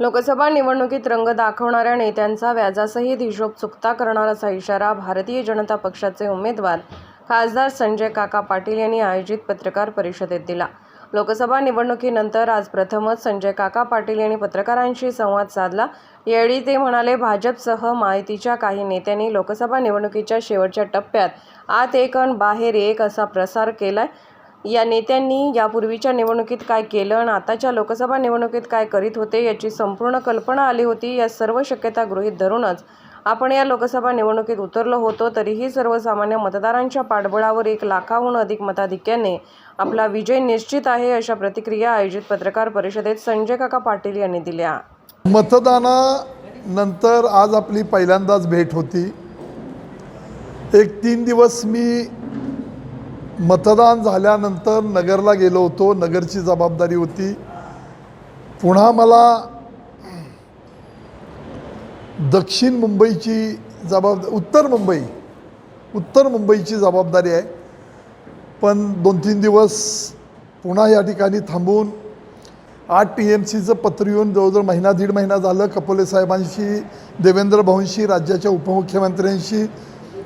लोकसभा निवडणुकीत रंग दाखवणाऱ्या नेत्यांचा व्याजासहित हिशोब चुकता करणार असा इशारा भारतीय जनता पक्षाचे उमेदवार खासदार संजय काका पाटील यांनी आयोजित पत्रकार परिषदेत दिला. लोकसभा निवडणुकीनंतर आज प्रथमच संजय काका पाटील यांनी पत्रकारांशी संवाद साधला. यावेळी ते म्हणाले भाजपसह माहितीच्या काही नेत्यांनी लोकसभा निवडणुकीच्या शेवटच्या टप्प्यात आत एक अन बाहेर एक असा प्रसार केलाय. या नेत्यांनी यापूर्वीच्या निवडणुकीत काय केलं आणि आताच्या लोकसभा निवडणुकीत काय करीत होते याची संपूर्ण कल्पना आली होती या सर्व शक्यता गृहीत धरूनच आपण या लोकसभा निवडणुकीत उतरलो होतो तरीही सर्वसामान्य मतदारांच्या पाठबळावर एक लाखाहून अधिक मताधिक्याने आपला विजय निश्चित आहे अशा प्रतिक्रिया आयोजित पत्रकार परिषदेत संजय काका पाटील यांनी दिल्या. मतदानानंतर आज आपली पहिल्यांदाच भेट होती. एक तीन दिवस मी मतदान झाल्यानंतर नगरला गेलो होतो. नगरची जबाबदारी होती. पुन्हा मला दक्षिण मुंबईची जबाब उत्तर मुंबई उत्तर मुंबईची जबाबदारी आहे. पण दोन तीन दिवस पुन्हा या ठिकाणी थांबून आठ टी एम सीचं पत्र येऊन जवळजवळ महिना दीड महिना झालं. कपोले साहेबांशी देवेंद्र भाऊंशी राज्याच्या उपमुख्यमंत्र्यांशी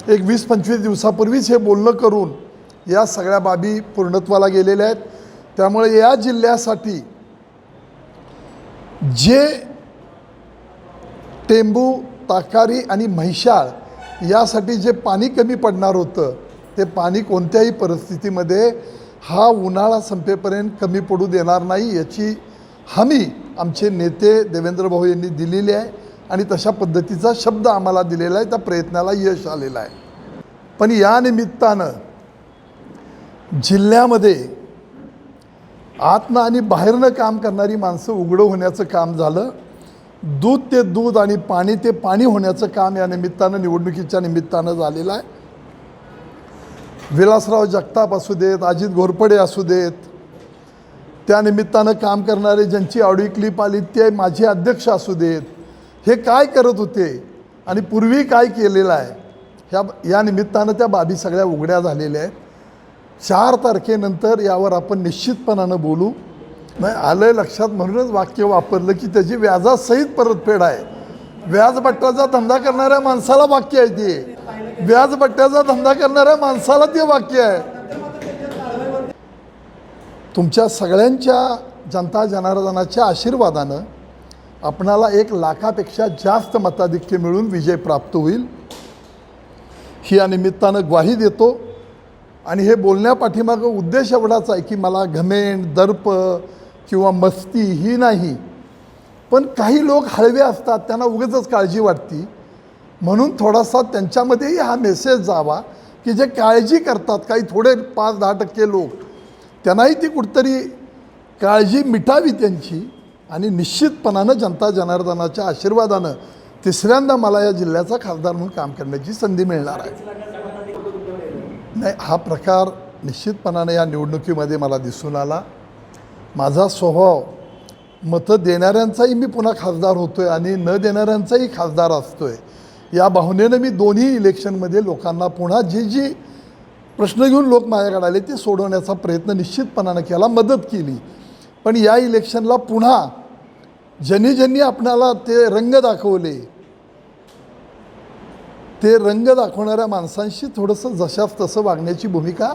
एक वीस पंचवीस दिवसापूर्वीच हे बोलणं करून या सगळ्या बाबी पूर्णत्वाला गेलेल्या आहेत. त्यामुळे या जिल्ह्यासाठी जे टेंबू ताकारी आणि म्हैशाळ यासाठी जे पाणी कमी पडणार होतं ते पाणी कोणत्याही परिस्थितीमध्ये हा उन्हाळा संपेपर्यंत कमी पडू देणार नाही याची हमी आमचे नेते देवेंद्र भाऊ यांनी दिलेली आहे आणि तशा पद्धतीचा शब्द आम्हाला दिलेला आहे. त्या प्रयत्नाला यश आलेलं आहे. पण या निमित्तानं जिल्ह्यामध्ये आतनं आणि बाहेरनं काम करणारी माणसं उघडं होण्याचं काम झालं. दूध ते दूध आणि पाणी ते पाणी होण्याचं काम या निमित्तानं निवडणुकीच्या निमित्तानं झालेलं आहे. विलासराव जगताप असू देत अजित घोरपडे असू देत त्या निमित्तानं काम करणारे ज्यांची आवडी क्लिप आली ते माझे अध्यक्ष असू देत हे काय करत होते आणि पूर्वी काय केलेलं आहे ह्या या निमित्तानं त्या बाबी सगळ्या उघड्या झालेल्या आहेत. चार तारखेनंतर यावर आपण निश्चितपणानं बोलू. नाही आलं लक्षात म्हणूनच वाक्य वापरलं की त्याची व्याजासहित परतफेड आहे. व्याजबट्ट्याचा धंदा करणाऱ्या माणसाला वाक्य आहे ते. व्याजबट्ट्याचा धंदा करणाऱ्या माणसाला ते वाक्य आहे. तुमच्या सगळ्यांच्या जनता जनार्दनाच्या आशीर्वादानं आपणाला एक लाखापेक्षा जास्त मताधिक्य मिळून विजय प्राप्त होईल. ही या निमित्तानं ग्वाही देतो. आणि हे बोलण्यापाठीमागं उद्देश एवढाच आहे की मला घमेंड दर्प किंवा मस्ती ही नाही. पण काही लोक हळवे असतात त्यांना उगाचच काळजी वाटती. म्हणून थोडासा त्यांच्यामध्येही हा मेसेज जावा की जे काळजी करतात काही थोडे पाच दहा टक्के लोक त्यांनाही ती कुठतरी काळजी मिटावी त्यांची आणि निश्चितपणानं जनता जनार्दनाच्या आशीर्वादानं तिसऱ्यांदा मला या जिल्ह्याचा खासदार म्हणून काम करण्याची संधी मिळणार आहे. नाही हा प्रकार निश्चितपणाने या निवडणुकीमध्ये मला दिसून आला. माझा स्वभाव मतं देणाऱ्यांचाही मी पुन्हा खासदार होतो आहे आणि न देणाऱ्यांचाही खासदार असतो आहे या भावनेनं मी दोन्ही इलेक्शनमध्ये लोकांना पुन्हा जी जी प्रश्न घेऊन लोक माझ्याकडे आले ते सोडवण्याचा प्रयत्न निश्चितपणानं केला मदत केली. पण या इलेक्शनला पुन्हा ज्यांनी ज्यांनी आपणाला ते रंग दाखवले ते रंग दाखवणाऱ्या माणसांशी थोडंसं जशास तसं वागण्याची भूमिका